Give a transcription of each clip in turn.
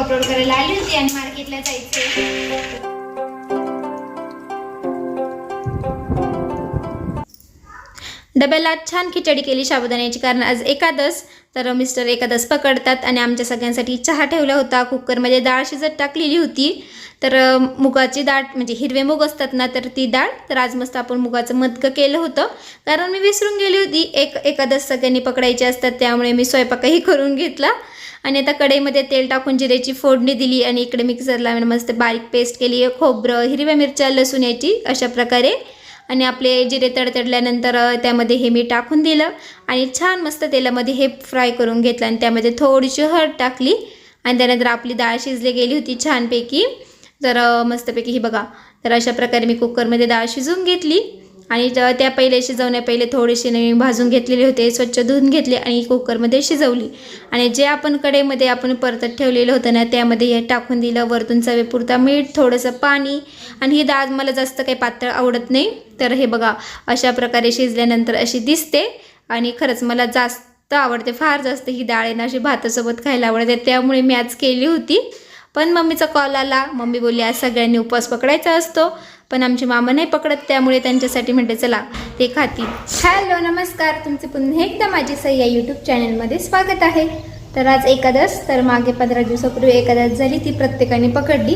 Upload करायला आली होती आणि मार्केटला जायचे डब्याला छान खिचडी केली साबुदाण्याची कारण आज एकादस तर मिस्टर एकादस पकडतात आणि आमच्या सगळ्यांसाठी चहा ठेवला होता. कुकरमध्ये डाळ शिजत टाकलेली होती. तर मुगाची डाळ म्हणजे हिरवे मूग असतात ना तर ती डाळ तर आज मस्त आपण मुगाचं मदकं केलं होतं. कारण मी विसरून गेली होती एक एकादस सगळ्यांनी पकडायची असतात त्यामुळे मी स्वयंपाकही करून घेतला. आणि आता कढईमध्ये तेल टाकून जिरेची फोडणी दिली आणि इकडे मिक्सरला मस्त बारीक पेस्ट केली आहे खोबरं हिरव्या मिरच्या लसूण याची अशा प्रकारे. आणि आपले जिरे तडतडल्यानंतर त्यामध्ये हे मी टाकून दिलं आणि छान मस्त तेलामध्ये हे फ्राय करून घेतलं आणि त्यामध्ये थोडीशी हळद टाकली आणि त्यानंतर आपली डाळ शिजली गेली होती छानपैकी तर मस्तपैकी ही बघा तर अशा प्रकारे मी कुकरमध्ये डाळ शिजवून घेतली. आणि त्या पहिले शिजवण्या पहिले थोडेसे नवीन भाजून घेतलेले होते स्वच्छ धुवून घेतले आणि कुकरमध्ये शिजवली. आणि जे आपण कडेमध्ये आपण परतत ठेवलेलं होतं ना त्यामध्ये हे टाकून दिलं वरतून चवेपुरता मीठ थोडंसं पाणी आणि ही डाळ मला जास्त काही पातळ आवडत नाही. तर हे बघा अशा प्रकारे शिजल्यानंतर अशी दिसते आणि खरंच मला जास्त आवडते फार जास्त ही डाळ आहे ना अशी भातासोबत खायला आवडते. त्यामुळे मी आज केली होती. पण मम्मीचा कॉल आला. मम्मी बोलली आज सगळ्यांनी उपवास पकडायचा असतो. पण आमचे मामा नाही पकडत त्यामुळे त्यांच्यासाठी म्हणते चला ते खातील. हॅलो नमस्कार. तुमचे पुन्हा एकदा माझी सह्या यूट्यूब चॅनलमध्ये स्वागत आहे. तर आज एकादस तर मागे पंधरा दिवसापूर्वी एकादस झाली ती प्रत्येकाने पकडली.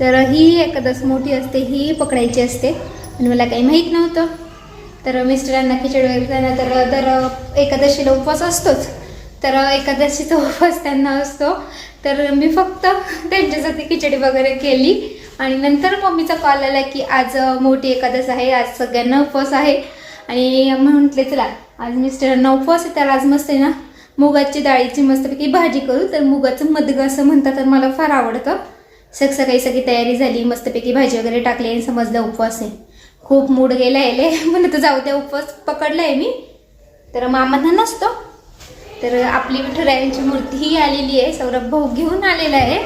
तर ही एकादस मोठी असते ही पकडायची असते. आणि मला काही माहीत नव्हतं. तर मिस्टरांना खिचडी वगैरे त्यांना तर दर एकादशीला उपवास असतोच. तर एकादशीचा उपवास त्यांना असतो. तर मी फक्त त्यांच्यासाठी खिचडी वगैरे केली. आणि नंतर मम्मीचा कॉल आला की आज मोठी एकादश आहे आज सगळ्यांना उपवास आहे. आणि म्हटले चला आज मिस्टरांना उपवास आहे तर आज मस्त आहे ना मुगाची डाळीची मस्तपैकी भाजी करू. तर मुगाचं मदगं असं म्हणतात तर मला फार आवडतं. सग सकाळी सगळी तयारी झाली मस्तपैकी भाजी वगैरे टाकली आणि समजलं उपवास आहे. खूप मूड गेला आहे म्हणत जाऊ द्या उपवास पकडला आहे मी. तर मामांना नसतो. तर आपली विठुरायांची मूर्ती ही आलेली आहे सौरभ भाऊ घेऊन आलेला आहे.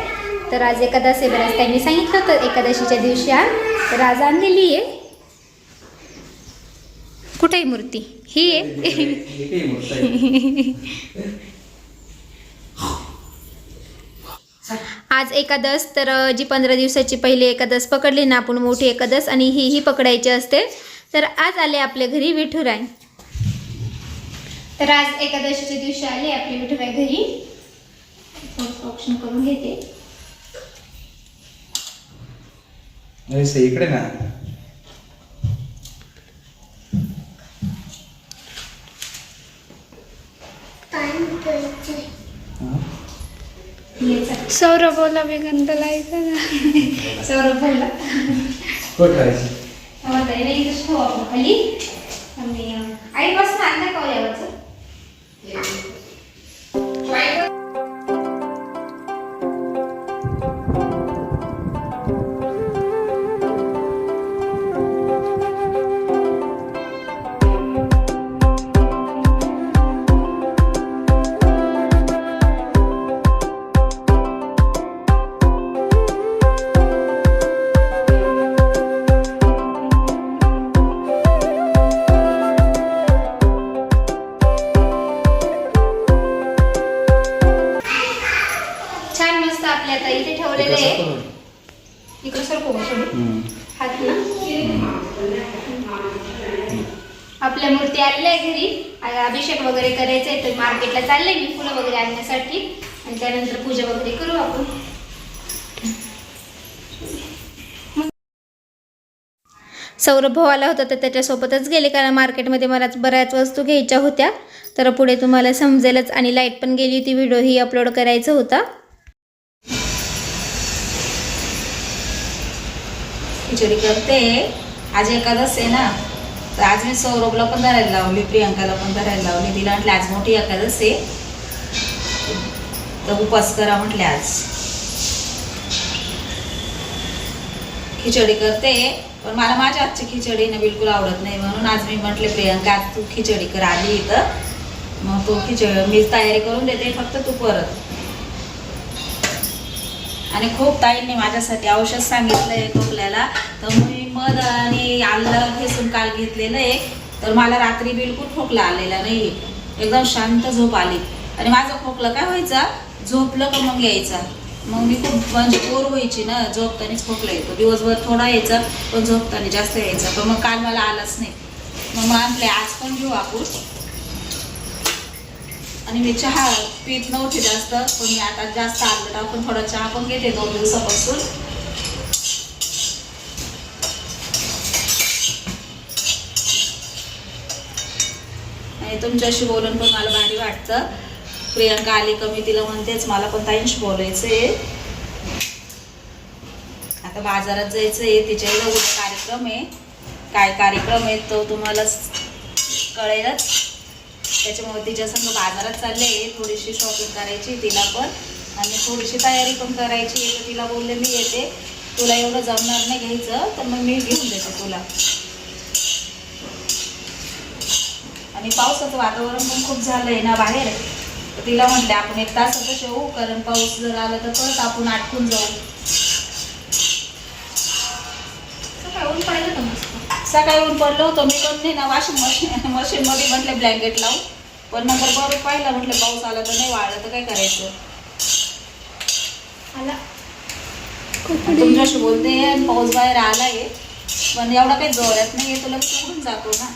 तर आज एकादश आहे. बरं त्यांनी सांगितलं होतं एकादशीच्या दिवशी आज तर आज आणलेली आहे. कुठे आहे मूर्ती? ही आहे? आज एकादश तर जी पंधरा दिवसाची पहिली एकादश पकडली ना आपण मोठी एकादश आणि ही ही पकडायची असते. तर आज आले आपल्या घरी विठुराय. तर आज एकादशीच्या दिवशी आले आपले विठुराय घरी. ऑप्शन करून घेते. से इकडे ना. हा? सौरभला वेगंत लायचं ना सौरभ बोला. कुठं खाली. आणि अ, आईपासून आपल्या मूर्ती आणल्या आहे घरी अभिषेक वगैरे करायचा आहे तर मार्केटला चालले मी फुलं वगैरे आणण्यासाठी. आणि त्यानंतर पूजा वगैरे करू आपण. सौरभ भाऊ आला होता तर त्याच्यासोबतच गेले कारण मार्केटमध्ये मला बऱ्याच वस्तू घ्यायच्या होत्या. तर पुढे तुम्हाला समजेलच आणि लाइट पण गेली होती व्हिडिओही अपलोड करायचा होता. करते. आज एकादश आहे ना. तर आज मी सौरभला पण धरायला लावली प्रियंकाला पण धरायला लावली. तिला म्हटलं आज मोठी एकादश आहे तर उपास करा म्हटले आज. खिचडी करते पण मला माझ्या आजची खिचडी ना बिलकुल आवडत नाही. म्हणून आज मी म्हटले प्रियंका आज तू खिचडी कर आली इथं. मग तू खिचडी मी तयारी करून देते फक्त तू परत. आणि खूप ताईंनी माझ्यासाठी औषध सांगितलंय खोकल्याला तर मी मध आणि आलं खेसून काल घेतलेलं आहे. तर मला रात्री बिलकुल खोकला आलेला नाही एकदम शांत झोप आली. आणि माझं खोकलं काय व्हायचा? झोपलं का मग यायचा? मग मी खूप म्हणजे बोर व्हायची ना झोपतानीच खोकला येतो. दिवसभर थोडा यायचा पण झोपताना जास्त यायचा. पण मग काल मला आलाच नाही. मग म्हटले आज पण घेऊ आपण. आणि मी चहा पीत नव्हते जास्त पण मी आता जास्त आलं टाकून थोडा चहा पण घेते दोन दिवसापासून. आणि तुमच्याशी बोलून पण मला भारी वाटतं. प्रियंका आली का मी तिला म्हणतेच मला पण ताईंशी बोलायचं आहे आता बाजारात जायचं आहे तिच्या इथं कार्यक्रम आहे. काय कार्यक्रम आहे तो तुम्हाला कळेलच. त्याच्यामुळे तिच्या संग बाजारात चालले थोडीशी शॉपिंग करायची तिला पण. आणि थोडीशी तयारी पण करायची तर तिला बोलले मी येते. तुला एवढं जमणार नाही घ्यायचं तर मग मी घेऊन देते तुला. आणि पावसाचं वातावरण पण खूप झालंय ना बाहेर. तर तिला म्हटलं आपण एक तासातच येऊ कारण पाऊस जर आला तर परत आपण आटकून जाऊ. सकाळी ऊन सकाळी ऊन पडलं होतं मी पण नाही ना वॉशिंग मशीन मशीनमध्ये म्हटले ब्लँकेट लावून. पण नंतर बरं पाहिलं म्हटलं पाऊस आला तर नाही वाळलं तर काय करायचं? आला. तुमच्याशी बोलते आणि पाऊस बाहेर आलाय. पण एवढा काही जोरात नाही तुला उडून जातो ना.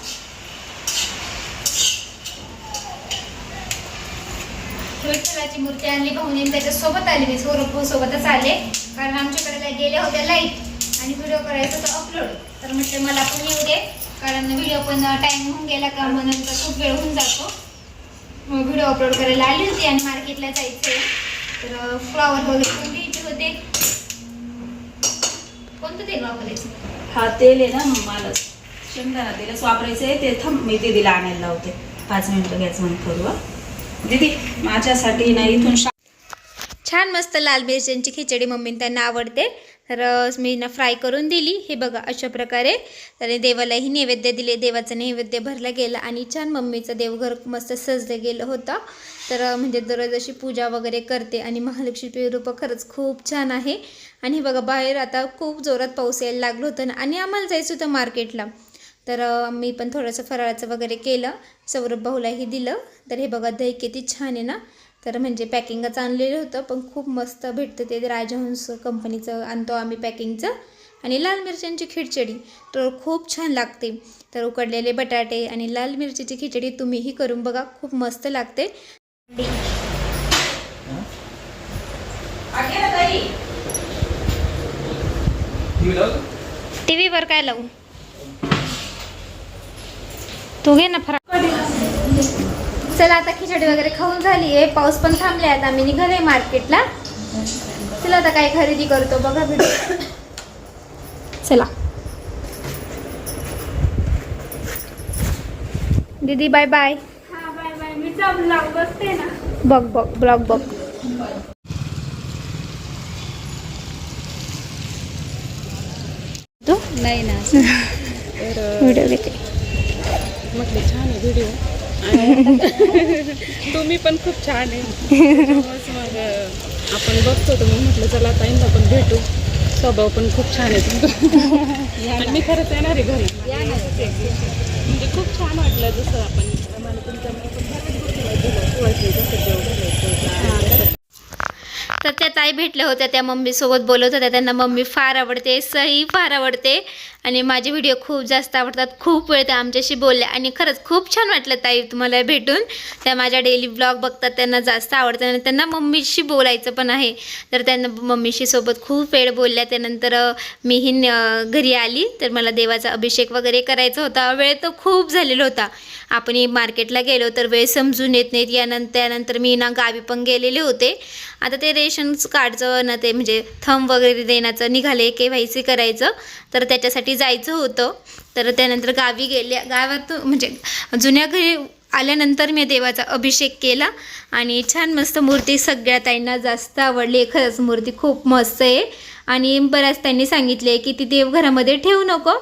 विठ्ठलाची मूर्ती आणली भाऊनी त्याच्यासोबत आली मी. सोबतच आले. कारण आमच्याकडे गेल्या होत्या लाइट आणि व्हिडिओ करायचा होता अपलोड तर म्हटलं मला पण येऊ दे कारण व्हिडिओ पण टाइम होऊन गेला का मग नंतर खूप वेळ होऊन जातो. मग व्हिडिओ अपलोड करायला आली होती आणि मार्केटला जायचं तर फ्लॉवर वगैरे पण घ्यायचे होते? कोणतं तेल वापरायचं हा तेल आहे ना मला शेंगदाणा तेलच वापरायचं आहे. ते थांब मी ते दिला आणायला लावते. पाच मिनिटं गॅस बंद करू दीदी माझ्यासाठी ना इथून छान मस्त लाल मिरच्यांची खिचडी मम्मीने त्यांना आवडते. तर मी ना फ्राय करून दिली. हे बघा अशा प्रकारे. तर देवालाही नैवेद्य दिले. देवाचं नैवेद्य भरला गेला आणि छान मम्मीचं देवघर मस्त सजलं गेलं होतं. तर म्हणजे दररोज अशी पूजा वगैरे करते आणि महालक्ष्मी रूप खरंच खूप छान आहे. आणि हे बघा बाहेर आता खूप जोरात पाऊस यायला लागलं होतं ना. आणि आम्हाला जायचं होतं मार्केटला. तर मी पण थोडंसं फराळाचं वगैरे केलं. सौरभ भाऊलाही दिलं. तर हे बघा दही किती छान आहे ना. तर म्हणजे पॅकिंगच आणलेलं होतं पण खूप मस्त भेटतं ते राजहंस कंपनीचं आणतो आम्ही पॅकिंगचं. आणि लाल मिरच्यांची खिचडी तर खूप छान लागते. तर उकडलेले बटाटे आणि लाल मिरचीची खिचडी तुम्हीही करून बघा खूप मस्त लागते. टी व्हीवर काय लावू? तू घे ना फरक चला आता खिचडी वगैरे खाऊन झाली आहे. पाऊस पण थांबले आता आम्ही निघाले मार्केटला. चला आता काय खरेदी करतो बघा व्हिडिओ चला. दीदी बाय बाय हा बघ बघ ब्लॉग बघ. तू नाही ना व्हिडिओ घेते. म्हटलं छान आहे व्हिडिओ तुम्ही पण खूप छान आहे. मग आपण बघतो तर मग म्हटलं चला ताईंना पण भेटू. स्वभाव पण खूप छान आहे तुमचा. मी खरंच येणार आहे घरी. म्हणजे खूप छान वाटलं जसं आपण मला काय. तर त्या ताई भेटल्या होत्या त्या मम्मीसोबत बोलत होत्या. त्यांना मम्मी फार आवडते सही फार आवडते. आणि माझे व्हिडिओ खूप जास्त आवडतात. खूप वेळ त्या आमच्याशी बोलल्या आणि खरंच खूप छान वाटलं ताई तुम्हाला भेटून. त्या माझ्या डेली ब्लॉग बघतात त्यांना जास्त आवडतं आणि त्यांना मम्मीशी बोलायचं पण आहे. तर त्यांना मम्मीशी सोबत खूप वेळ बोलल्या. त्यानंतर मीही घरी आली. तर मला देवाचा अभिषेक वगैरे करायचा होता. वेळ तर खूप झालेला होता. आपण मार्केटला गेलो तर वेळ समजून येत नाहीत. यानंतर त्यानंतर मी ना गावी पण गेलेले होते. आता ते रेशन कार्डचं ना ते म्हणजे थंब वगैरे देण्याचं निघाले के व्हायसी करायचं. तर त्याच्यासाठी जायचं होतं. तर त्यानंतर गावी गेल्या गावात म्हणजे जुन्या घरी आल्यानंतर मी देवाचा अभिषेक केला आणि छान मस्त मूर्ती सगळ्या ताईंना जास्त आवडली. खरंच मूर्ती खूप मस्त आहे. आणि बऱ्याच त्यांनी सांगितले की ती देवघरामध्ये ठेवू नको.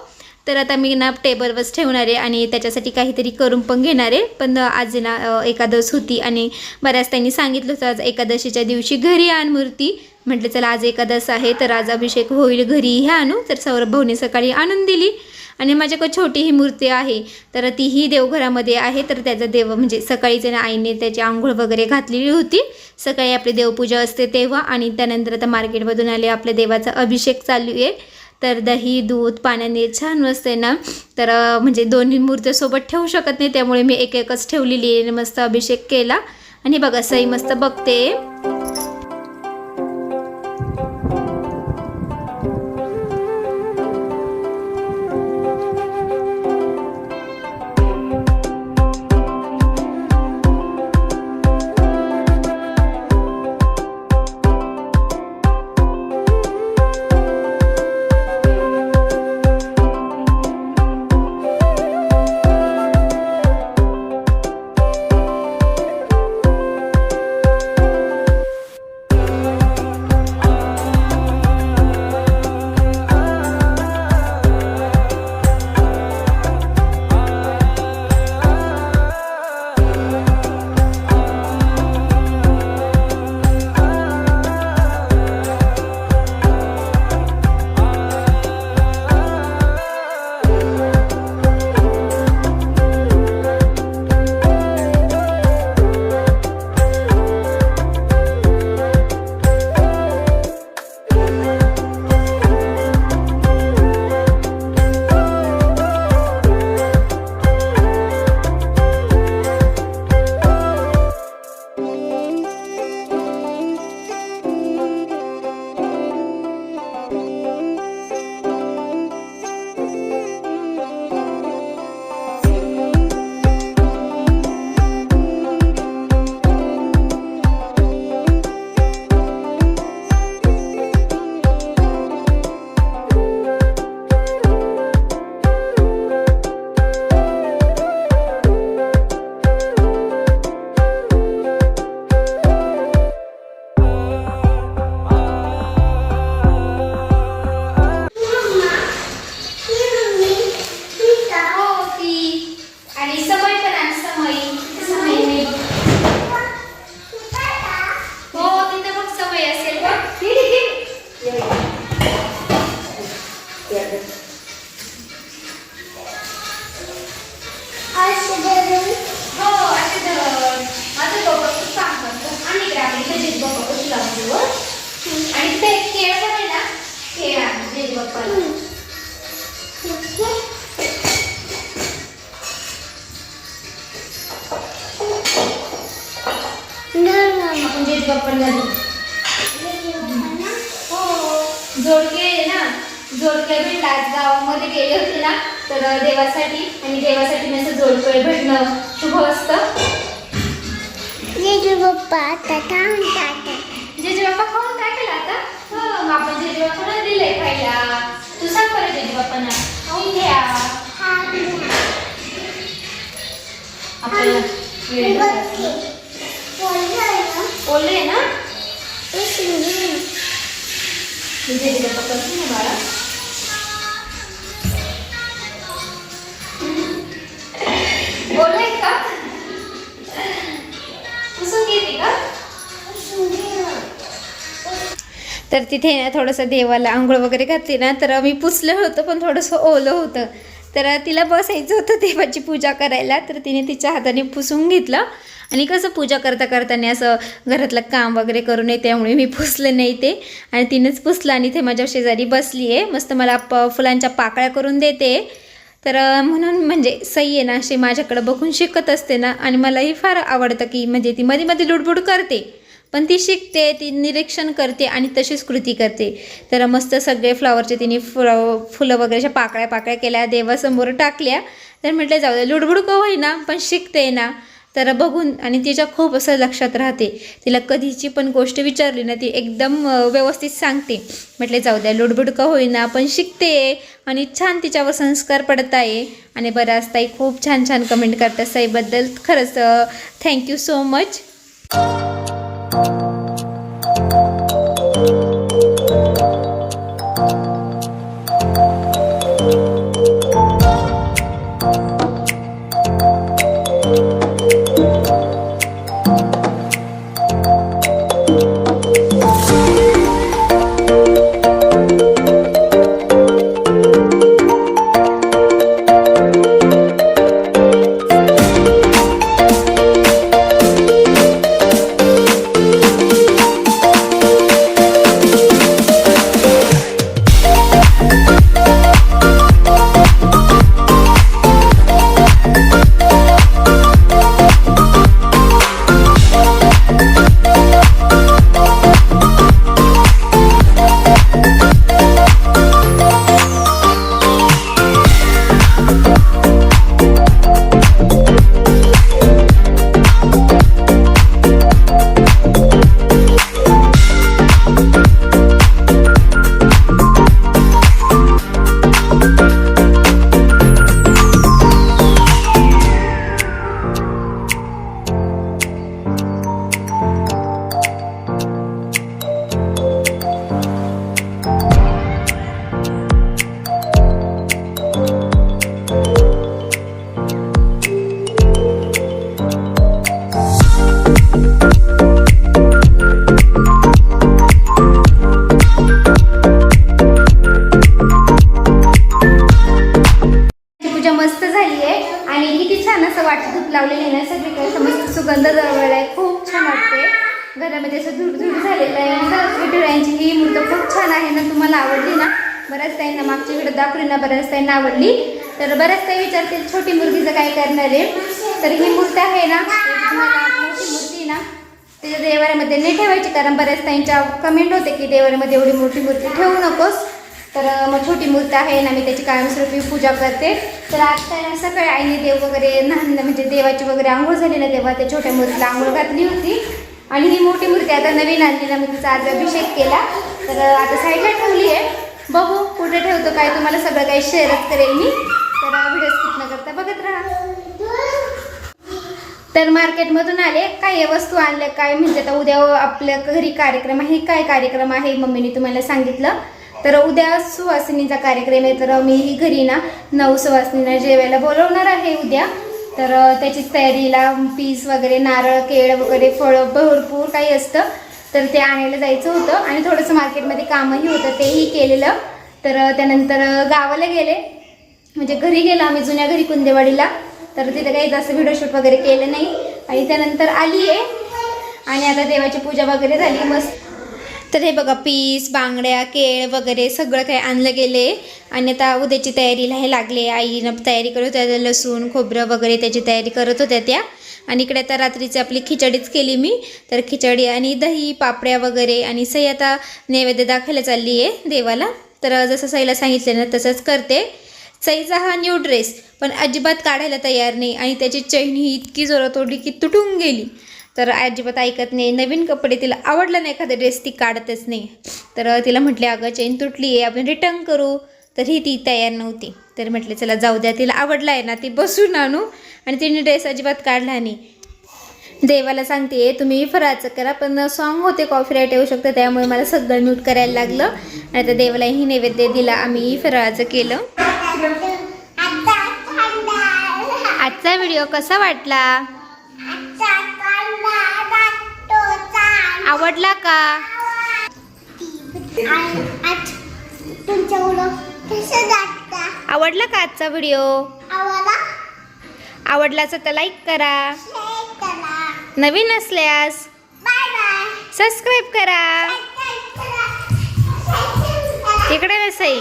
तर आता मी ना टेबलवरच ठेवणार आहे आणि त्याच्यासाठी काहीतरी करून पण घेणार आहे. पण आज ना एकादश होती आणि बऱ्याच त्यांनी सांगितलं होतं आज एकादशीच्या दिवशी घरी आण मूर्ती. म्हटलं चला आज एकादस आहे तर आज अभिषेक होईल घरी. ह्या आणू तर सौरभ भाऊने सकाळी आणून दिली. आणि माझ्याकडे छोटी ही मूर्ती आहे. तर तीही देवघरामध्ये आहे. तर त्याचं देव म्हणजे सकाळीच ना आईने त्याची आंघोळ वगैरे घातलेली होती. सकाळी आपली देवपूजा असते तेव्हा. आणि त्यानंतर आता मार्केटमधून आले आपल्या देवाचा अभिषेक चालू आहे. तर दही दूध पाण्याने छान असते ना. तर म्हणजे दोन्ही मूर्त्या सोबत ठेवू शकत नाही. त्यामुळे मी एक एकच ठेवलेली आहे. आणि मस्त अभिषेक केला. आणि बघा सई मस्त बघते. हो आपण जेज बाप्पाला देऊ. हो जोडके ना जोडके भेटला आज गावामध्ये गेले होते ना तर देवासाठी आणि देवासाठी मी असं जोडके भेटणं. शुभ असतं. जेजे बाप्पा खाऊन काय केलं आता? हो मग आपण जेजे बाप्पाला दिलंय खायला? तू सांग बरं जेजे बाप्पांना खाऊन घ्या आपल्याला ओले ना? तुझे बाप्पा करतील ना बाळा ओले का? पुसून घेते का? तर तिथे ना थोडंसं देवाला आंघोळ वगैरे घातली ना तर मी पुसलं होतं पण थोडंसं ओलं होतं. तर तिला बसायचं होतं देवाची पूजा करायला तर तिने तिच्या हाताने पुसून घेतलं. आणि कसं पूजा करता करताना असं घरातलं काम वगैरे करू नये त्यामुळे मी पुसले नाही ते. आणि तिनेच पुसलं आणि ते माझ्या शेजारी बसली आहे. मस्त मला प फुलांच्या पाकळ्या करून देते. तर म्हणून म्हणजे सई आहे ना अशी माझ्याकडं बघून शिकत असते ना आणि मलाही फार आवडतं की म्हणजे ती मध्ये मध्ये लुडबुड करते. पण ती शिकते ती निरीक्षण करते आणि तशीच कृती करते. तर मस्त सगळे फ्लॉवरचे तिने फुलं फुलं वगैरेच्या पाकळ्या पाकळ्या केल्या देवासमोर टाकल्या. तर म्हटलं जाऊ दे लुडबुड का होईना पण शिकते ना. तर बघून आणि तिच्या खूप असं लक्षात राहते. तिला कधीची पण गोष्ट विचारली ना ती एकदम व्यवस्थित सांगते. म्हटले जाऊ द्या लुडबुडकं होईना पण शिकते आणि छान तिच्यावर संस्कार पडत आहे आणि बऱ्याच ताई खूप छान छान कमेंट करतात. साईबद्दल खरंच थँक्यू सो मच बऱ्याच ताईंना मागची व्हिडिओ दाखवली ना बऱ्याच ताईंना आवडली. तर बऱ्याच ताई विचारतील छोटी मुलगीचं काय करणार आहे तर ही मूर्ती आहे ना? तुम्हाला मोठी मूर्ती ना त्याच्या देवाऱ्यामध्ये नाही ठेवायची कारण बऱ्याच ताईंच्या कमेंट होते की देवाऱ्यामध्ये एवढी मोठी मूर्ती ठेवू नकोस. तर मग छोटी मूर्ती आहे ना मी त्याची कायमस्वरूपी पूजा करते. तर आज सकाळी आईने देव वगैरे नांद म्हणजे देवाची वगैरे आंघोळ झाली ना तेव्हा त्या छोट्या मूर्तीला आंघोळ घातली होती. आणि ही मोठी मूर्ती आता नवीन आणली ना मी तिचा आज अभिषेक केला. तर आता साईडला ठेवली आहे. बघू कुठे ठेवतो काय तुम्हाला सगळं काही शेअरच करेल मी. तर व्हिडिओ स्किप न करता बघत राहा. तर मार्केटमधून आले काही वस्तू आणल्या काय म्हणजे आता उद्या आपल्या घरी कार्यक्रम आहे काय कार्यक्रम आहे मम्मीने तुम्हाला सांगितलं. तर उद्या सुवासिनीचा कार्यक्रम आहे तर मी ही घरी ना नऊ सुवासिनीला जेवायला बोलवणार आहे उद्या. तर त्याची तयारीला पीस वगैरे नारळ केळ वगैरे फळं भरपूर काही असतं. तर ते आणायला जायचं होतं आणि थोडंसं मार्केटमध्ये कामही होतं तेही केलेलं. तर त्यानंतर गावाला गेले. म्हणजे घरी गेलो आम्ही जुन्या घरी कुंदेवाडीला. तर तिथे काही जास्त व्हिडिओ शूट वगैरे केलं नाही. आणि त्यानंतर आली आहे. आणि आता देवाची पूजा वगैरे झाली मस्त. तर हे बघा पीस बांगड्या केळ वगैरे सगळं काही आणलं गेले. आणि आता उद्याची तयारीला हे लागले. आईनं तयारी करत होत्या लसूण खोबरं वगैरे त्याची तयारी करत होत्या त्या. आणि इकडे आता रात्रीची आपली खिचडीच केली मी. तर खिचडी आणि दही पापड्या वगैरे आणि सई आता नैवेद्य दाखवायला चालली आहे देवाला. तर जसं सईला सांगितलं ना तसंच करते. सईचा हा न्यू ड्रेस पण अजिबात काढायला तयार नाही आणि त्याची चैन ही इतकी जोरात ओढली की तुटून गेली. तर अजिबात ऐकत नाही. नवीन कपडे तिला आवडला नाही एखादा ड्रेस ती काढतच नाही. तर तिला म्हटले अगं चैन तुटली आहे आपण रिटर्न करू. तरी ती तयार नव्हती. तर म्हटले चला जाऊ द्या तिला आवडला आहे ना ती बसून आणू. आणि तिने ड्रेस अजिबात काढला नाही. देवाला सांगते तुम्ही फराचं करा पण सॉन्ग होते कॉपीराईट येऊ शकतं त्यामुळे मला सगळं म्यूट करायला लागलं. आणि आता देवालाही नैवेद्य दिला आम्ही फराळाचं केलं. आजचा व्हिडिओ कसा वाटला? आवडला का? तुमच्या आवडला. का आजचा व्हिडिओ? आवाला आवडला तर लाईक करा. नवीन असल्यास बाय बाय सबस्क्राईब करा. तिकडे नसाई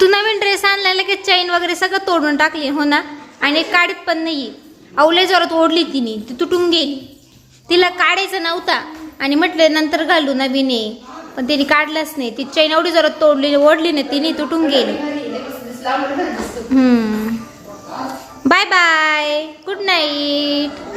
तू नवीन ड्रेस आणला लगेच चैन वगैरे सगळं तोडून टाकली हो ना? आणि काढत पण नाही अवले जोरात ओढली तिने. ती तुटून गेली. तिला काढायचं नव्हता. आणि म्हटलं नंतर घालू नवीन पण तिने काढलंच नाही. ती चैन एवढी जरा तोडली ओढली ना तिने तुटून गेली. Bye bye good night